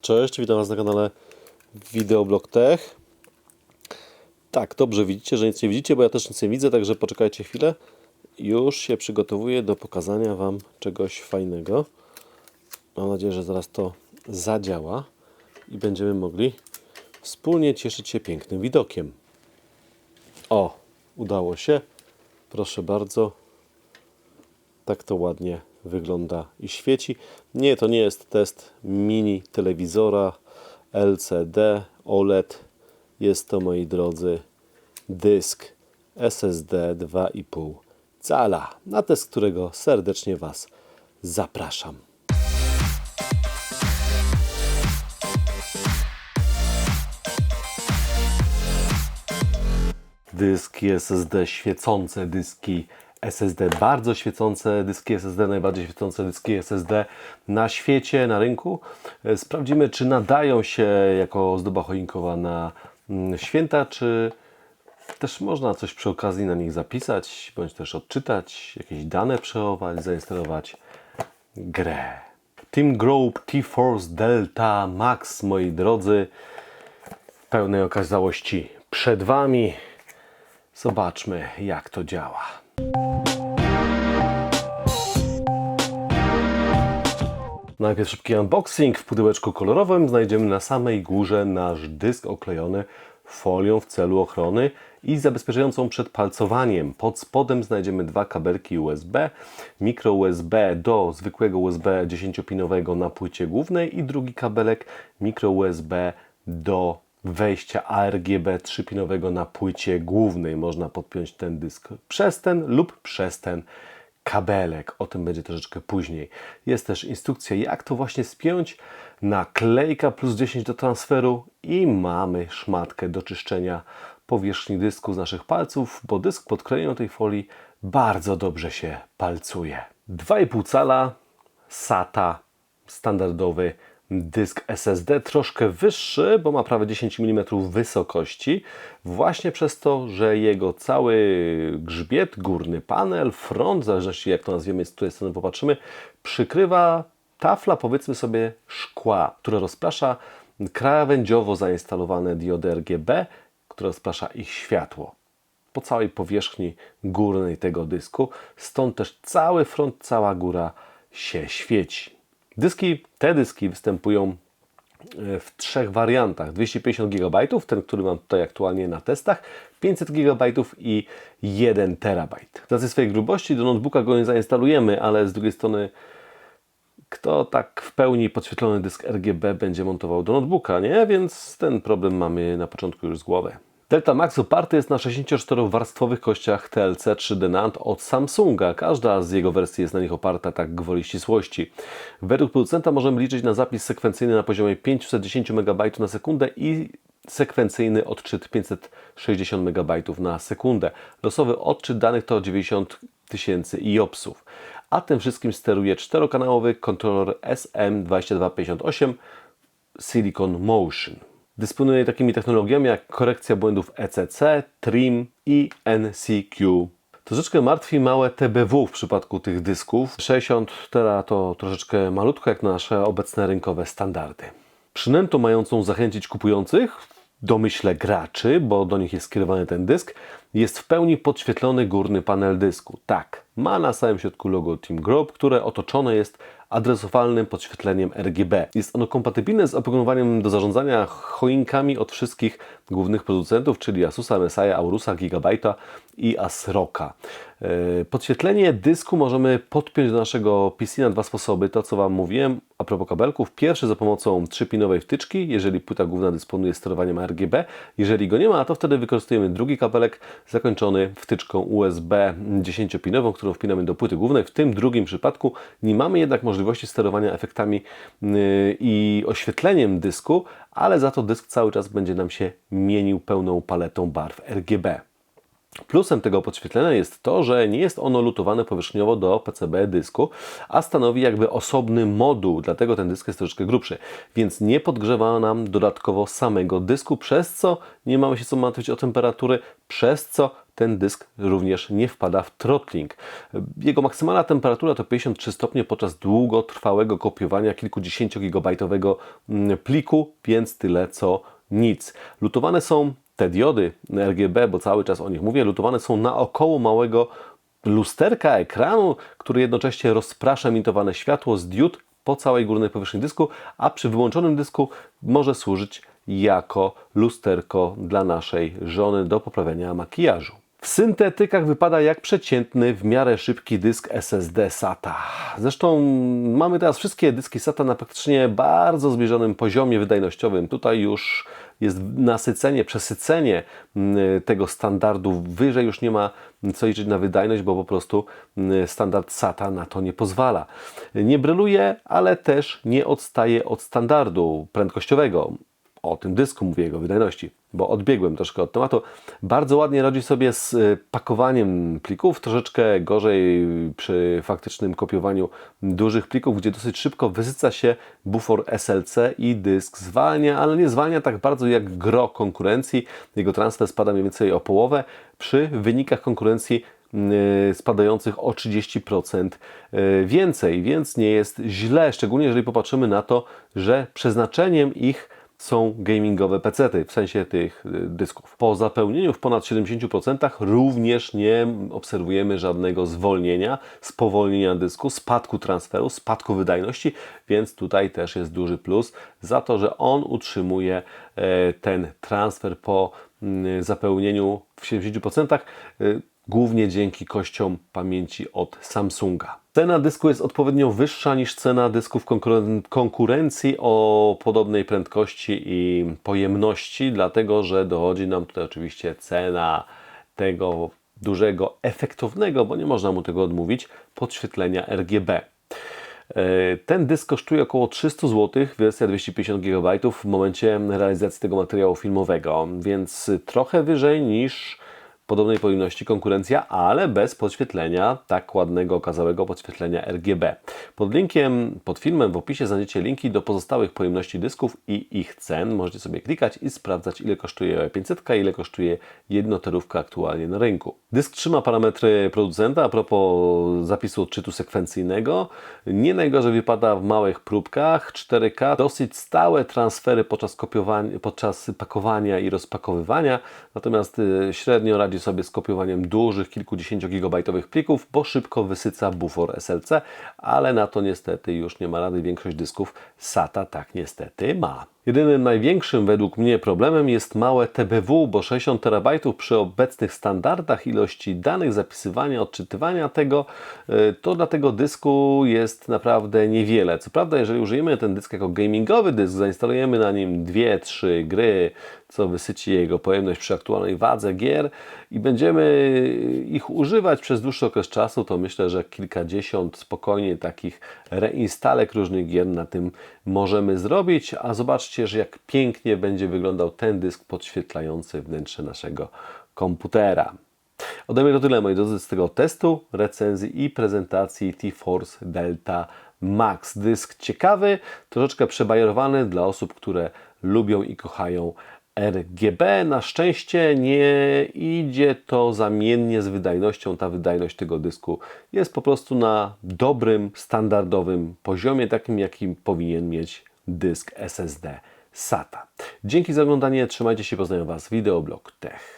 Cześć, witam Was na kanale Videoblog Tech. Tak, dobrze widzicie, że nic nie widzicie, bo ja też nic nie widzę, także poczekajcie chwilę. Już się przygotowuję do pokazania Wam czegoś fajnego. Mam nadzieję, że zaraz to zadziała i będziemy mogli wspólnie cieszyć się pięknym widokiem. O, udało się. Proszę bardzo. Tak to ładnie wygląda i świeci. Nie, to nie jest test mini telewizora LCD OLED. Jest to, moi drodzy, dysk SSD 2,5 cala, na test którego serdecznie Was zapraszam. dyski SSD świecące, dyski SSD bardzo świecące, dyski SSD najbardziej świecące, dyski SSD na świecie, na rynku. E, Sprawdzimy, czy nadają się jako ozdoba choinkowa na mm, święta, czy też można coś przy okazji na nich zapisać, bądź też odczytać, jakieś dane przechować, zainstalować grę. Team Group T-Force Delta Max, moi drodzy, pełnej okazałości przed Wami. Zobaczmy, jak to działa. Najpierw szybki unboxing. W pudełeczku kolorowym znajdziemy na samej górze nasz dysk oklejony folią w celu ochrony i zabezpieczającą przed palcowaniem. Pod spodem znajdziemy dwa kabelki USB, mikro USB do zwykłego USB 10-pinowego na płycie głównej i drugi kabelek mikro USB do wejścia ARGB 3-pinowego na płycie głównej. Można podpiąć ten dysk przez ten lub przez ten kabelek. O tym będzie troszeczkę później. Jest też instrukcja, jak to właśnie spiąć. Naklejka plus 10 do transferu i mamy szmatkę do czyszczenia powierzchni dysku z naszych palców, bo dysk pod klejem tej folii bardzo dobrze się palcuje. 2,5 cala SATA standardowy dysk SSD, troszkę wyższy, bo ma prawie 10 mm wysokości, właśnie przez to, że jego cały grzbiet, górny panel, front, w zależności jak to nazwiemy, z której strony popatrzymy, przykrywa tafla, powiedzmy sobie, szkła, które rozprasza krawędziowo zainstalowane diody RGB, które rozprasza ich światło po całej powierzchni górnej tego dysku, stąd też cały front, cała góra się świeci. Dyski, te dyski występują e, w trzech wariantach. 250 GB, ten, który mam tutaj aktualnie na testach, 500 GB i 1 TB. Z racji swojej grubości do notebooka go nie zainstalujemy, ale z drugiej strony kto tak w pełni podświetlony dysk RGB będzie montował do notebooka, nie? Więc ten problem mamy na początku już z głowy. Delta Max oparty jest na 64-warstwowych kościach TLC 3D NAND od Samsunga. Każda z jego wersji jest na nich oparta tak gwoli ścisłości. Według producenta możemy liczyć na zapis sekwencyjny na poziomie 510 MB na sekundę i sekwencyjny odczyt 560 MB na sekundę. Losowy odczyt danych to 90 tysięcy IOPSów. A tym wszystkim steruje czterokanałowy kontroler SM2258 Silicon Motion. Dysponuje takimi technologiami jak korekcja błędów ECC, TRIM i NCQ. Troszeczkę martwi małe TBW w przypadku tych dysków. 60 tera to troszeczkę malutko jak nasze obecne rynkowe standardy. Przynętą mającą zachęcić kupujących, domyślę graczy, bo do nich jest skierowany ten dysk, jest w pełni podświetlony górny panel dysku. Tak, ma na samym środku logo Team Group, które otoczone jest adresowalnym podświetleniem RGB. Jest ono kompatybilne z oprogramowaniem do zarządzania choinkami od wszystkich głównych producentów, czyli Asusa, Messiah, Aurusa, Gigabyte'a i Asroka. Yy, Podświetlenie dysku możemy podpiąć do naszego PC na dwa sposoby. To, co Wam mówiłem a propos kabelków. Pierwszy za pomocą 3-pinowej wtyczki, jeżeli płyta główna dysponuje sterowaniem RGB. Jeżeli go nie ma, to wtedy wykorzystujemy drugi kabelek zakończony wtyczką USB 10-pinową, którą wpinamy do płyty głównej. W tym drugim przypadku nie mamy jednak możliwości sterowania efektami yy, i oświetleniem dysku, ale za to dysk cały czas będzie nam się mienił pełną paletą barw RGB. Plusem tego podświetlenia jest to, że nie jest ono lutowane powierzchniowo do PCB dysku, a stanowi jakby osobny moduł, dlatego ten dysk jest troszeczkę grubszy, więc nie podgrzewa nam dodatkowo samego dysku, przez co nie mamy się co martwić o temperatury, przez co ten dysk również nie wpada w throttling. Jego maksymalna temperatura to 53 stopnie podczas długotrwałego kopiowania kilkudziesięciogigabajtowego mm, pliku, więc tyle co nic. Lutowane są te diody RGB, bo cały czas o nich mówię, lutowane są naokoło małego lusterka ekranu, który jednocześnie rozprasza emitowane światło z diod po całej górnej powierzchni dysku, a przy wyłączonym dysku może służyć jako lusterko dla naszej żony do poprawiania makijażu. W syntetykach wypada jak przeciętny, w miarę szybki dysk SSD SATA. Zresztą mamy teraz wszystkie dyski SATA na praktycznie bardzo zbliżonym poziomie wydajnościowym. Tutaj już jest nasycenie, przesycenie mm, tego standardu. Wyżej już nie ma co liczyć na wydajność, bo po prostu mm, standard SATA na to nie pozwala. Nie bryluje, ale też nie odstaje od standardu prędkościowego o tym dysku mówię, jego wydajności, bo odbiegłem troszkę od tematu. Bardzo ładnie radzi sobie z y, pakowaniem plików, troszeczkę gorzej przy faktycznym kopiowaniu dużych plików, gdzie dosyć szybko wysyca się bufor SLC i dysk zwalnia, ale nie zwalnia tak bardzo jak gro konkurencji. Jego transfer spada mniej więcej o połowę. Przy wynikach konkurencji y, spadających o 30% y, więcej, więc nie jest źle, szczególnie jeżeli popatrzymy na to, że przeznaczeniem ich są gamingowe pecety, w sensie tych y, dysków. Po zapełnieniu w ponad 70% również nie obserwujemy żadnego zwolnienia, spowolnienia dysku, spadku transferu, spadku wydajności, więc tutaj też jest duży plus za to, że on utrzymuje e, ten transfer po mm, zapełnieniu w 70% głównie dzięki kościom pamięci od Samsunga. Cena dysku jest odpowiednio wyższa niż cena dysków konkurencji o podobnej prędkości i pojemności, dlatego że dochodzi nam tutaj oczywiście cena tego dużego, efektownego, bo nie można mu tego odmówić, podświetlenia RGB. E, ten dysk kosztuje około 300 zł, wersja 250 GB w momencie realizacji tego materiału filmowego, więc trochę wyżej niż podobnej pojemności konkurencja, ale bez podświetlenia tak ładnego, okazałego podświetlenia RGB. Pod linkiem, pod filmem w opisie znajdziecie linki do pozostałych pojemności dysków i ich cen. Możecie sobie klikać i sprawdzać ile kosztuje 500, ile kosztuje jednoterówka aktualnie na rynku. Dysk trzyma parametry producenta a propos zapisu odczytu sekwencyjnego. Nie najgorzej wypada w małych próbkach 4K. Dosyć stałe transfery podczas podczas pakowania i rozpakowywania, natomiast y, średnio radzi sobie z kopiowaniem dużych, kilkudziesięciogigabajtowych plików, bo szybko wysyca bufor SLC, ale na to niestety już nie ma rady. Większość dysków SATA tak niestety ma. Jedynym największym według mnie problemem jest małe TBW, bo 60 terabajtów przy obecnych standardach ilości danych, zapisywania, odczytywania tego, y, to dla tego dysku jest naprawdę niewiele. Co prawda, jeżeli użyjemy ten dysk jako gamingowy dysk, zainstalujemy na nim 2-3 gry, co wysyci jego pojemność przy aktualnej wadze gier i będziemy ich używać przez dłuższy okres czasu, to myślę, że kilkadziesiąt spokojnie takich reinstalek różnych gier na tym możemy zrobić, a zobaczcie, że jak pięknie będzie wyglądał ten dysk podświetlający wnętrze naszego komputera. Ode mnie to tyle, moi drodzy, z tego testu, recenzji i prezentacji T-Force Delta Max. Dysk ciekawy, troszeczkę przebajerowany dla osób, które lubią i kochają RGB. Na szczęście nie idzie to zamiennie z wydajnością. Ta wydajność tego dysku jest po prostu na dobrym, standardowym poziomie, takim jakim powinien mieć dysk SSD SATA. Dzięki za oglądanie, trzymajcie się, poznaję Was, Videoblog Tech.